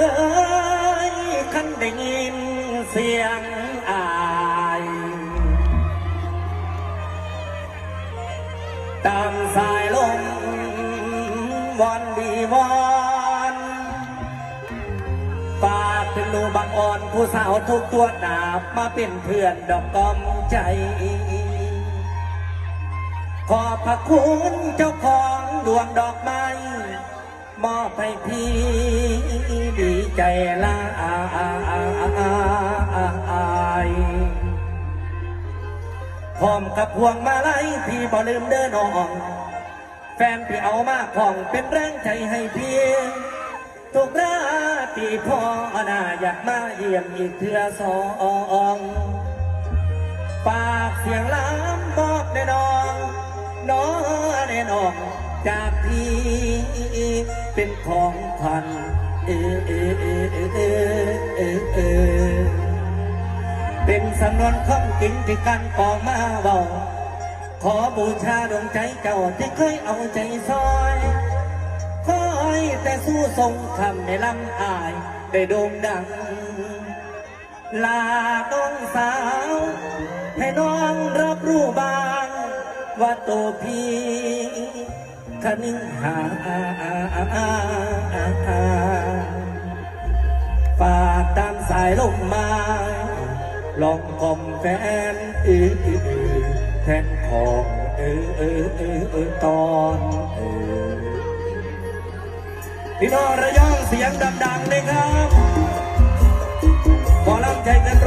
เอ้ยคันได้ยินเสียงอายตามสายลมวอนดีวอนฝากถึงหนูบางอ่อนผู้สาวทุกตัวหนาบมาเป็นเพื่อนดอกกอมใจ ขอบพระคุณเจ้าของดวงดอกไม้ มอบให้พี่ดีใจละอายพร้อมกับพวงมาลัยพี่บ่ลืมเดินอ่อกแฟนพี่เอามาของเป็นแรงใจให้พี่ทุกราตีพ่อนาอยากมาเยี่ยมอีกเทื่อสองปากเสียงล้ำบอกแน่นอนน้อแน่นอน จากพี่เป็นของพันเออเออเออเออเออเออเออเป็นสำนวนคำจริงที่กันปอมาบอกขอบูชาดวงใจเจ้าที่เคยเอาใจซอยคอยแต่สู้ทรงคำในลำอายได้โด่งดัง ลาต้องสาว ให้น้องรับรู้บ้าง ว่าตัวพี่ คนิ่งหาฝากตามสายลมมา ลองคอมแฟนอืออแทนของเออเออเออเออตอนเออพี่น้องระยองเสียงดังๆเลยครับหมอลำใจกัน